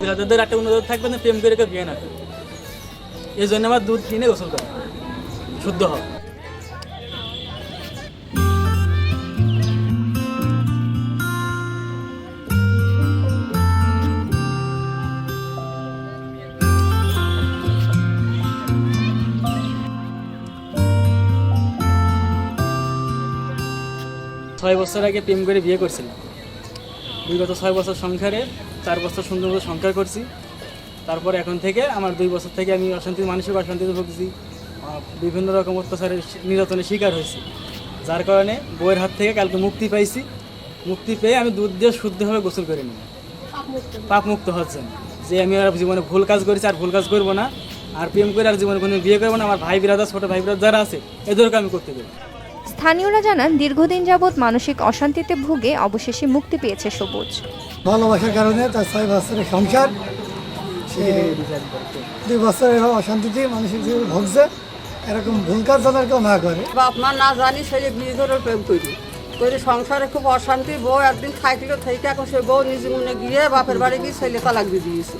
একটা থাকবে না, প্রেম করে না এই জন্য আমার দুধ কিনে গোসল করে শুদ্ধ ছয় বছর আগে প্রেম করে বিয়ে করছিলাম। বিগত ছয় বছর সংসারে চার বছর সুন্দর মতো সংসার করছি। তারপর এখন থেকে আমার দুই বছর থেকে আমি অশান্তি মানসিক অশান্তিতে ভুগছি। বিভিন্ন রকম অত্যাচারের নির্যাতনের শিকার হয়েছি। যার কারণে বইয়ের হাত থেকে কালকে মুক্তি পাইছি। মুক্তি পেয়ে আমি দুধ দিয়ে শুদ্ধভাবে গোসল করে নিই পাপ মুক্ত হচ্ছেন। যে আমি আর জীবনে ভুল কাজ করেছি আর ভুল কাজ করব না। আর প্রেম করে আর জীবনে কোনো বিয়ে করব না। আমার ভাই বিরাদার ছোটো ভাই বিরাদ যারা আছে এদেরকে আমি করতে দেবো। স্থানীয়রা জানান দীর্ঘদিন যাবৎ মানসিক অশান্তিতে ভুগে অবশেষে মুক্তি পেয়েছে সবুজ। ভালোবাসার কারণে তার ছয় বছরের সংসার দুই বছর এভাবে অশান্তিতে মানসিক জীবন ভুগছে। এরকম ভুল কাজ যেন আর কেউ না করে। বাপ মা না জানি সেই বিয়ে করে প্রেম করি। করে সংসারে খুব অশান্তি বউ একদিন থাকল থেকে এখন সে বউ নিজে মনে গিয়ে বাপের বাড়ি গিয়ে ছেলে তালাক দিয়ে দিয়েছে।